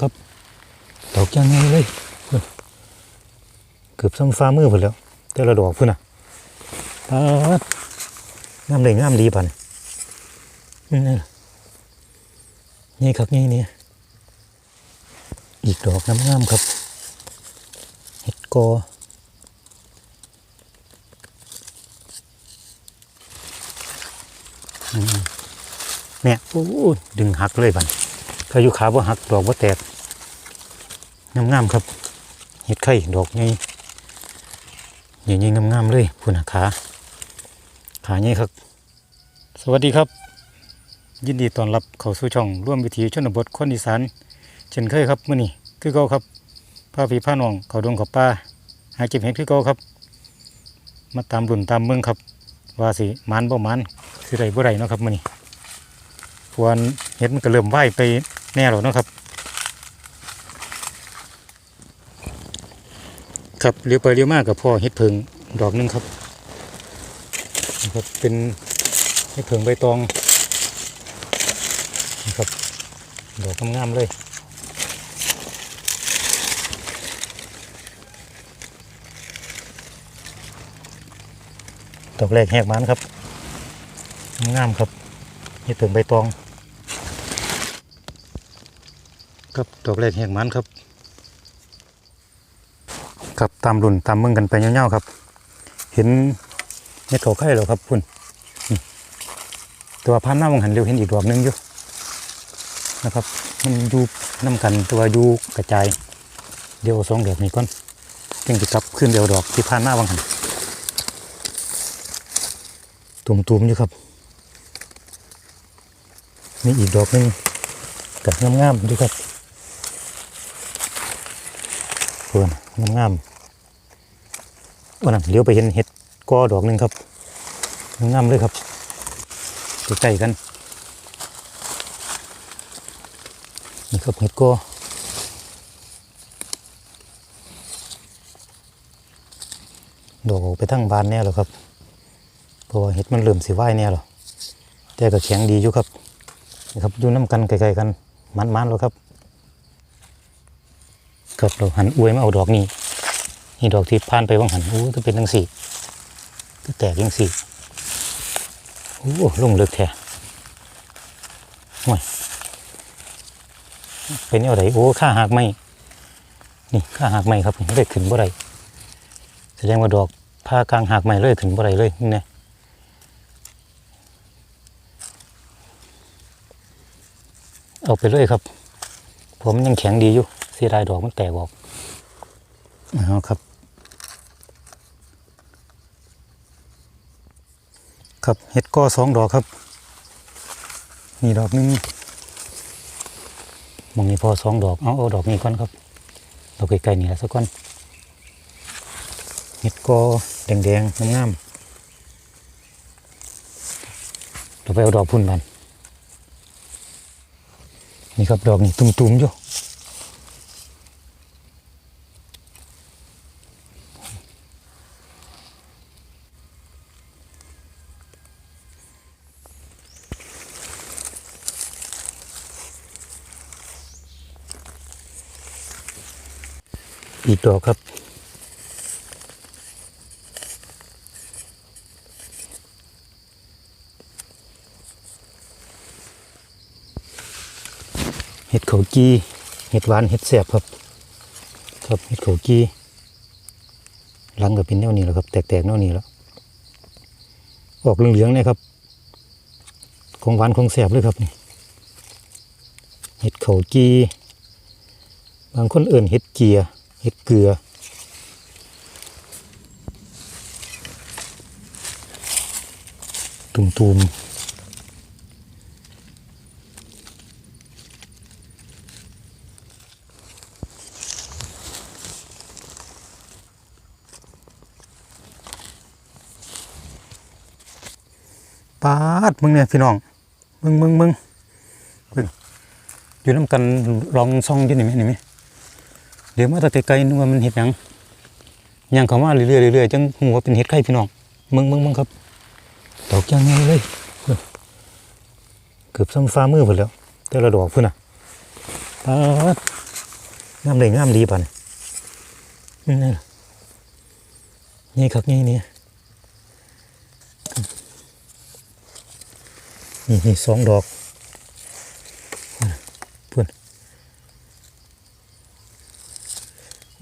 ครับดอกยังไงเลยเกือบซ้ำฟ้ามือหมดแล้ว แต่ละดอกพุ่นอะปาดงามเลยงามดีปันนี่นี่นี่ครับนี่นี่อีกดอกงามงามครับเห็ดกอเนี่ยโอ้ดึงหักเลยบัน ถ้าอยู่ขาบ่หักดอกบ่แตกงามงามๆครับเห็ดไข่ดอกใหญ่ใหญ่ๆงามๆเลยพุ่นขาขาใหญ่ครับ สวัสดีครับ ยินดีต้อนรับเข้าสู่ช่องร่วมวิถีชนบทคนอีสานเช่นเคยครับมื้อนี้คือเก่าครับพาพี่พาหนองเขาดงเขาป่าหาเก็บเห็ดคือเก่าครับ มาตามรุ่นตามเมืองครับ ว่าสิมันบ่มันสิไรบ่ไรเนาะครับมื้อนี้พวนเห็ดมันก็เริ่มไหวไป แน่แล้วเนะครับ ครับเลี้ยวไปเลี้ยวมากกับพ่อเห็ดเพิงดอกนึงครับนะครับเป็นเห็ดเพิงใบตองนะครับดอกงามๆเลยดอกแรกแหกมันครับงามครับเห็ดเพิงใบตอง ครับดอกแรกแหกมันครับ ครับตามรุ่นตามมืองกันไปเงี้ยวๆครับ เห็นเม็ดเขาไข่แล้วครับคุณนี่ตัวพันหน้าวังหันเร็วเห็นอีกดอกหนึงอยู่นะครับ มันอยู่น้ำกันตัวอยู่กระจาย เดี๋ยวสองดอกนี้ก่อนจึงจะกลับขึ้นเดียวดอกที่พันหน้าวังหันตุ่มๆอยู่ครับมีอีกดอกหนึงกับงามๆด้วยครับเพื่อนงามๆวันนั้นเลี้ยวไปเห็นเห็ดกอดอกหนึ่งครับงามเลยครับใกล้ๆกันนี่ครับเห็ดกอดอกออกไปทั้งบานแน่แล้วครับเพราะว่าเห็ดมันเริ่มสิไหวแน่แล้วแต่ก็แข็งดีอยู่ครับนะครับอยู่น้ำกันไกลๆกันมันๆแล้วครับ ครับเราหันอวยมาเอาดอกนี้นี่ดอกที่ผ่านไปว่างหันโอ้ก็เป็นทั้งสี่ก็แตกยังสี่โอ้ลงเลือกแท้ห่วยเป็นอาไรโอ้ข้าหักไม่นี่ข้าหักไม่ครับไม่ได้ขึ้นบ่ไรแสดงว่าดอกผ้ากลางหักไม่เลยขึ้นบ่ไรเลยนี่นะเอาไปเลยครับ ผมยังแข็งดีอยู่ เสียดายดอกมันแตกออกเอาครับ ครับเห็ดก็สองดอกครับ นี่ดอกหนึงมองนี้พอสองดอกเอาเอาดอกนี้ก่อนครับดอกไกลๆนี่แหละสักก่อนเห็ดก็แดงๆงามๆเราไปเอาดอกพุ่นบันนี่ครับดอกนี้ตุ่มๆอยู่ อีกดอกครับ เห็ดเขากีเห็ดหวานเห็ดแสบครับครับเห็ดเขากีหลังก็เป็นแนวนี้แหละครับ แตกๆแนวนี้แล้วออกเหลืองๆเนี่ยครับของหวานของแสบเลยครับนี่เห็ดเขากีบางคนเอื่นเห็ดเกียร์ เห็ดเกลือ ตุ่มตุมปาดมึงเนี่ยพี่น้องมึงมึงมึงมึงอยู่น้ำกันลองซองยี่นี่ไหมนี่ไหม เดี๋ยวมาแต่ไกลๆนึกว่ามันเห็ดหยังยังเข้ามาเรื่อยๆเรื่อยๆจังหัวเป็นเห็ดไข่พี่น้องมึงมึงมึงครับดอกยังไงเลยเกือบซ้ำฟ้ามือหมดแล้ว แต่ละดอกเพื่นอะปาดงามเลยงามดีปันนี่ล่ะนี่ครับนี่นี่นี่สองดอกเพื่อน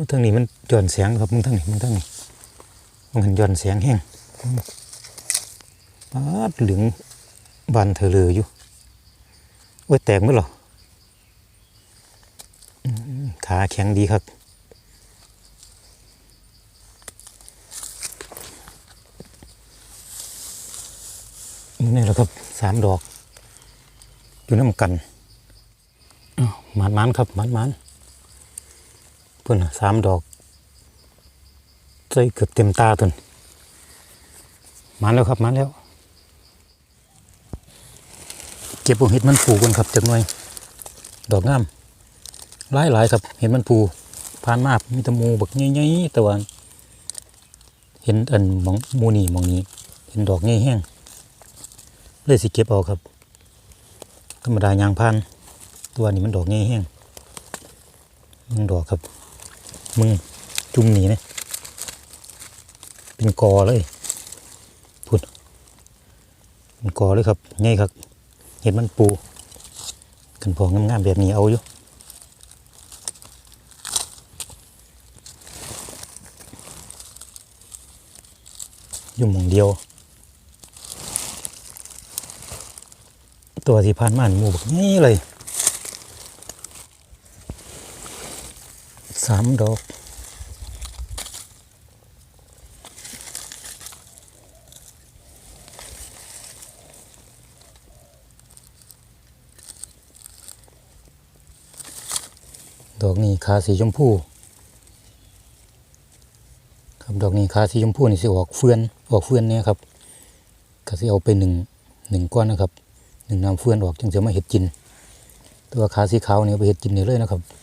โอ้ทางนี้มันย่อนแสงครับมึงทางนี้มึงทางนี้มันห็นหย่อนแสงแห้งปาดเหลืองบานเธอเลยอยู่โอ้ยแตกมั้ยหรอขาแข็งดีครับนี่แหละครับสามดอก อยู่น้ำกันหมานมันๆครับหมานมันๆ พื่นสามดอกใจเกือบเต็มตาตุนมันแล้วครับมันแล้ว เก็บพวกเห็ดมันผูกันครับจากหน่วย ดอกงามหลายหลายๆครับเห็ดมันผูผ่านมามีตะมูบักใหญ่ๆแต่ว่าเห็นอันมองมูนี่มองนี้ เห็นดอกใหญ่แห้งเลยสิเก็บเอาครับ ธรรมดายางพานตัวนี้มันดอกง่ายแห้งมึงดอกครับ มึงจุ่มหนีนะเป็นกอเลยพุดเป็นกอเลยครับง่ายครับ เห็นมันปู กันพองงามๆแบบนี้เอาอยู่อยู่หมองเดียว ตัวที่ผ่านมาหมูแบนี้เลย สามดอกดอกนี้ขาสีชมพูครับดอกนี้ขาสีชมพูนี่สิออกเฟือนออกเฟือนเนี่ยครับก็สิเอาไปหนึ่งหนึ่งก้อนนะครับหนึ่งน้ำเฟื่อนออกจึงจะมาเห็ดกิน ตัวขาสีขาวนี่ไปเห็ดกินได้เลยนะครับ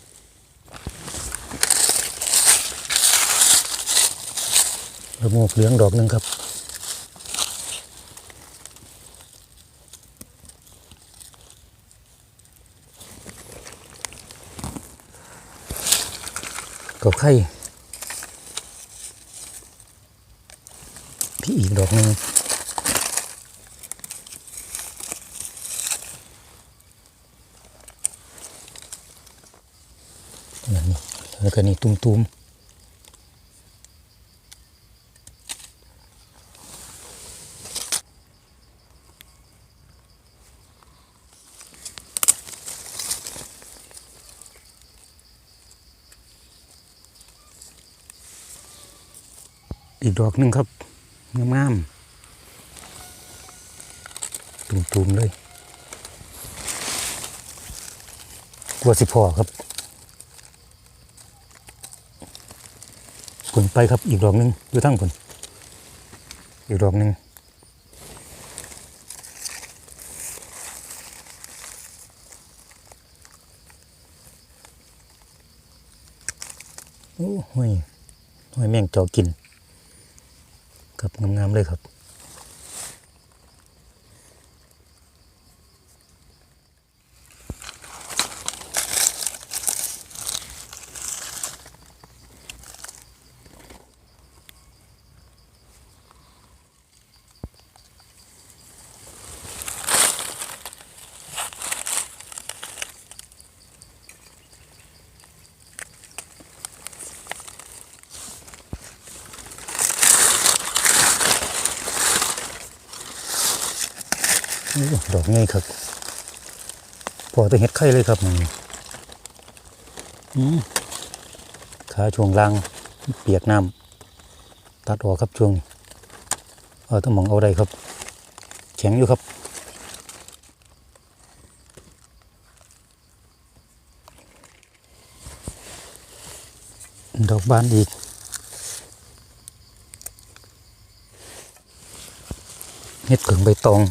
ระโมกเหลืองดอกหนึ่งครับกับไข่พี่อีกดอกหนึ่งนั่นนี่แล้วก็นี่ตุ้มๆ ดอกหนึ่งครับงามๆตุ้มๆเลยกลัวสิพอครับผลไปครับอีกดอกหนึ่งอยู่ทั้งผลอีกดอกหนึ่งโอ้ห้อยหอยแมงจอกิน ครับงามๆเลยครับ ดอกง่ายครับพอจะเห็ดไข่เลยครับมันอืมขาช่วงล่างเปียกน้ำตัดออกครับช่วงนี้เอาต้องมองเอาได้ครับ แข็งอยู่ครับดอกบานอีก เห็ดเผิงใบตอง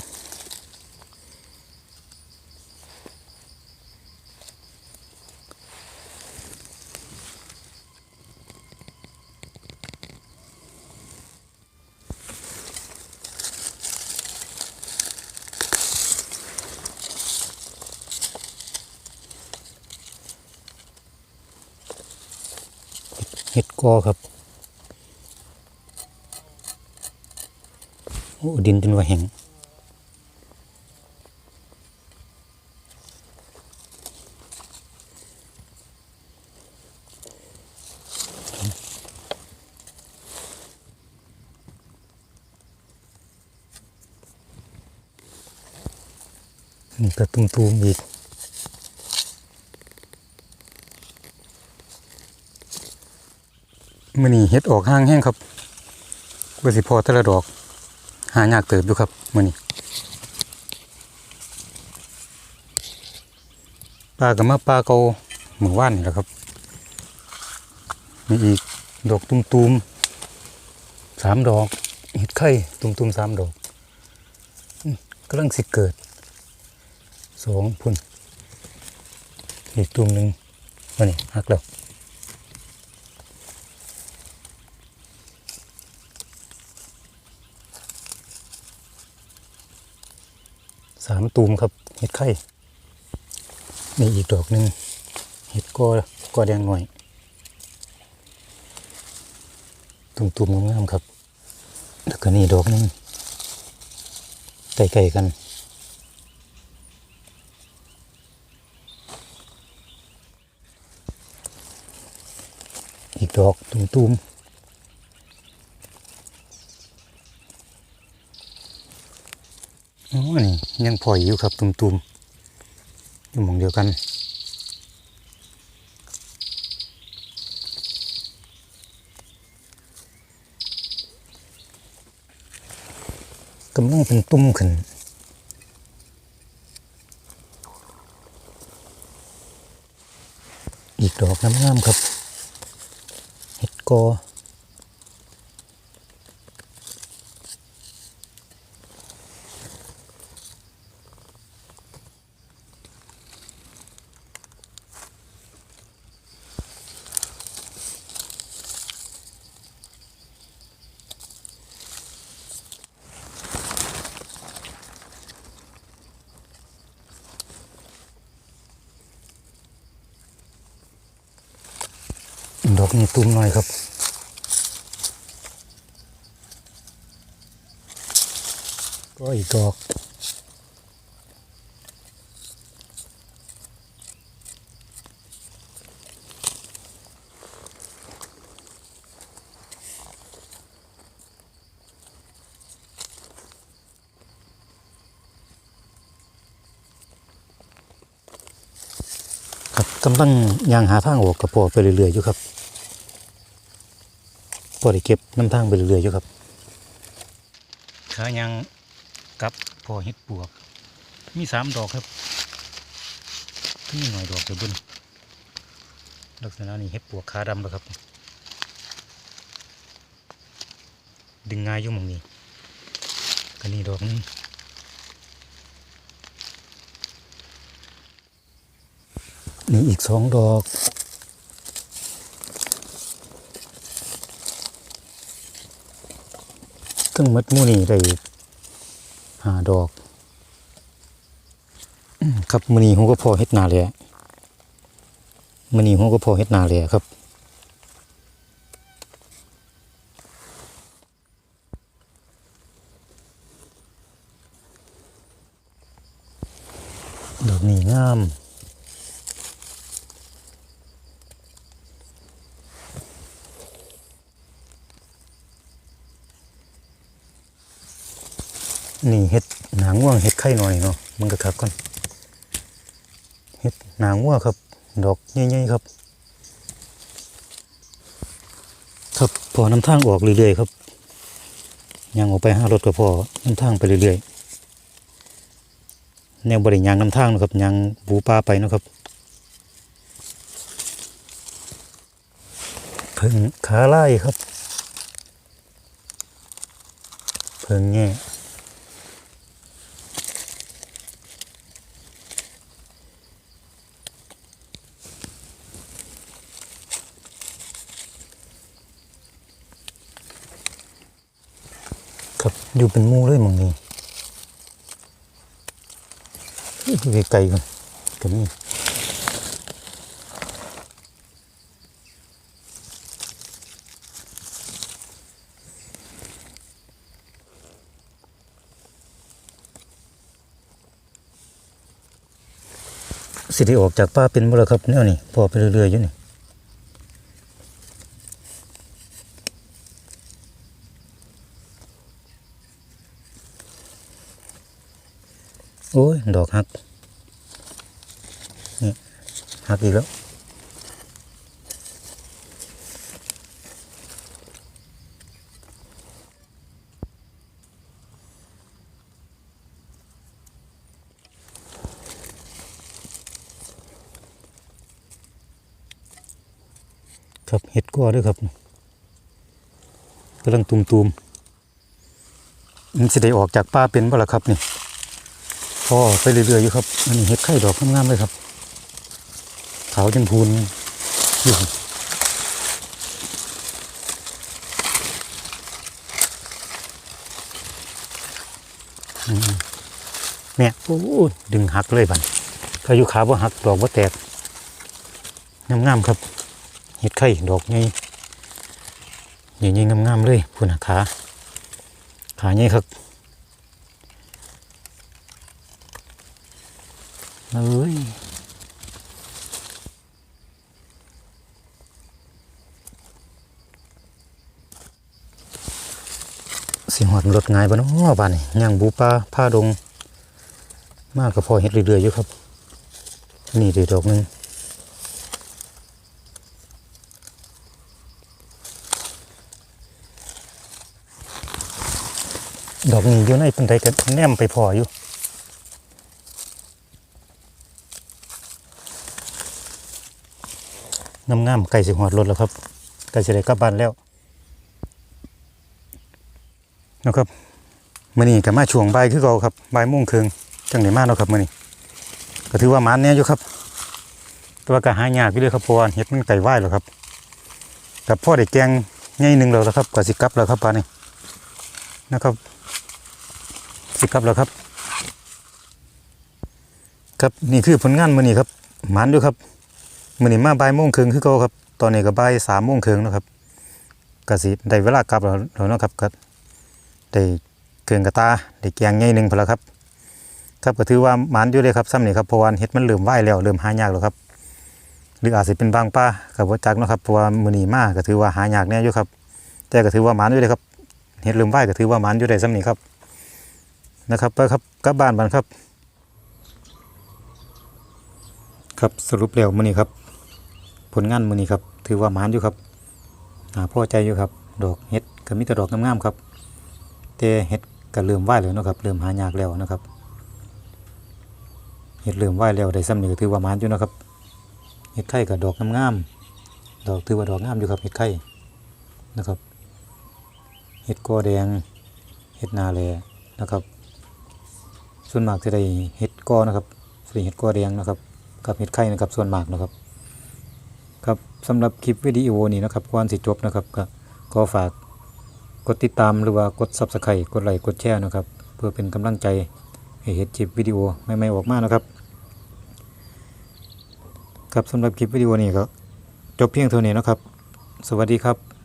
อครับโอ้ดินจนว่าแห้งนี่ก็ตุ้มๆอีก มื่อนี้เฮ็ดออกห้างแห้งครับว่าสิพอแต่ละดอก หายากเติบอยู่ครับมื่อนี้ปลากับมาปลาเกาหมือว่านนี่แหละครับมีอีกดอกตุ้มๆสามดอกเห็ดไข่ตุ้มๆสามดอกกำลังสิเกิดสองพุ่นอีกตุ้มหนึ่งมื่อนี้หักแล้ว สามตูมครับเห็ดไข่นี่อีกดอกหนึ่งเห็ดกอกอแดงหน่อยตุ่มๆงามๆครับ แล้วก็นี่ดอกนึงใกล้ๆกันอีกดอกตุ่มๆ อ๋อนี่ยังพอยอยู่ครับตุ่มๆอยู่หมองเดียวกันกำลังเป็นตุ่มขึ้นอีกดอกงามครับ เห็ดกอ ดอกนี้ตุ้มหน่อยครับก็อีกดอกครับกำลังยางหาทางออกกระปอไปเรื่อยๆอยู่ครับ อได้เก็บน้ำทางไปเรื่อยๆอยู่ครับขายังกับพอเฮ็ดปวก มีสามดอกครับนี่หน่อยดอกเดี๋ยวเบนลักษณะนี้เฮ็ดปวกขาดำแล้วครับ ดึงง่ายอยู่หมองนี้ก็นี่ดอกหนึงนี่อีกสองดอก เครื่องมัดมูนี่ได้หาดอก ครับมือนี้ผมก็พอเฮ็ดนาเลยมือนี้ผมก็พอเฮ็ดนาเลยครับ ดอกนี้งาม นี่เห็ดหนาง่วงเห็ดไข่หน่อยเนาะมันก็คักก่อนเห็ดหนา ง่วครับ ดอกใหญ่ๆครับ ครับพอน้ำทางออกเรื่อยๆครับยังออกไปห้ารถก็พอน้ำทางไปเรื่อยๆแนวบริยางน้ำทางนะครับยางบูปลาไปนะครับเพิ่งขาไล่ครับ เพิ่งแง่ับ อยู่เป็นมูเลยมองนี้ดูไกลๆกันกันนี่สิริออกจากป้าเป็นบ่แล้วครับเนี่ยนี่พอไปเรื่อยๆอยู่นี่ โอ้ย ดอกหักนี่หักอีกแล้ว ครับเห็ดกัวด้วยครับกำลังตุมๆมันสิได้ออกจากป่าเป็นบ่ล่ะครับนี่ พอไปเรื่อยๆอยู่ครับอันนี้เห็ดไข่ดอกงามๆเลยครับ ขาวจนพูนอยู่เนี่ยโอ้ยดึงหักเลยบันถ้าอยู่ขาบ่หักดอกบ่แตกงามๆครับเห็ดไข่ดอกใหญ่ใหญ่ๆงามๆเลยพุ่นขาขาใหญ่ครับ เอ้ยสิหอดรถง่ายบ่เนาะบ้านนี่ย่างบูปลาผ้าดง มากก็พอเห็ดเรื่อยๆอยู่ครับ นี่เดีดอกหนึงดอกนี้อยู่ในปันไดกันแนมไปพออยู่ งามงามๆไก่สิหอดรถแล้วครับไก่สิได้กลับบ้านแล้วนะครับมื่อนี้ก็มาช่วงใบคือเก่าครับบ่ายโมงครึ่งจังไหนมาเนาะครับมื่อนี้ก็ถือว่ามันเนี่ยอยู่ครับ แตัวาก็หายากอยู่เลยครับเพราะว่าเห็ดมันไก่ไหวแล้วครับกับพ่อได้แกงง่ายหนึ่งแล้วครับก็สิกลับแล้วครับปานี้นะครับ สิครับแล้วครับ ครับนี่คือผลงานมือนี้ครับมันอยู่ครับ มือนี้มาบ่ายโมงครึ่งคือเก่าครับ ตอนนี้ก็บ่ายสามโมงครึ่งแล้วครับกสิได้เวลากลับแล้วแล้วเนาะครับก็ได้เกินกระตาได้แกงใหญ่หนึ่งพอแล้วครับ ครับก็ถือว่าหมันอยู่เลยครับซ้ำนี่ครับเพราะว่าเห็ดมันเริ่มไหวแล้วเริ่มหายากแล้วครับ หรืออาจจะเป็นบางป้ากับว่าจักนะครับเพราะว่ามือนี้มาก็ถือว่าหายากแน่อยู่ครับ แต่ก็ถือว่าหมันอยู่เลยครับเห็ดเริ่มไหวก็ถือว่าหมันอยู่ได้ซ้ำนี่ครับนะครับไปครับกลับบ้านบันครับ ครับสรุปแล้วมื้อนี้ครับ ผลงานมือนี้ครับ ถือว่าหมานอยู่ครับน่าพอใจอยู่ครับ ดอกเห็ดก็มีแต่ดอกงามๆครับ แต่เห็ดก็เริ่มไหวแล้วนะครับ เริ่มหายากแล้วนะครับ เห็ดเริ่มไหวแล้วได้ซ้ำนี่ก็ถือว่าหมานอยู่นะครับ เห็ดไข่กับดอกงามๆ ดอกถือว่าดอกงามอยู่ครับเห็ดไข่นะครับ เห็ดกอแดง เห็ดนาแลนะครับ ส่วนมากจะได้เห็ดกอนะครับสิได้เห็ดกอแดงนะครับ กับเห็ดไข่นะครับ ส่วนมากนะครับ สำหรับคลิปวิดีโอนี้นะครับก่อนสิจบนะครับก็ขอฝากกดติดตามหรือว่ากดซับสไครต์กดไลค์กดแชร์นะครับ เพื่อเป็นกำลังใจให้เห็ดคลิปวิดีโอใหม่ๆออกมานะครับ ครับสำหรับคลิปวิดีโอนี้ก็จบเพียงเท่านี้นะครับ สวัสดีครับ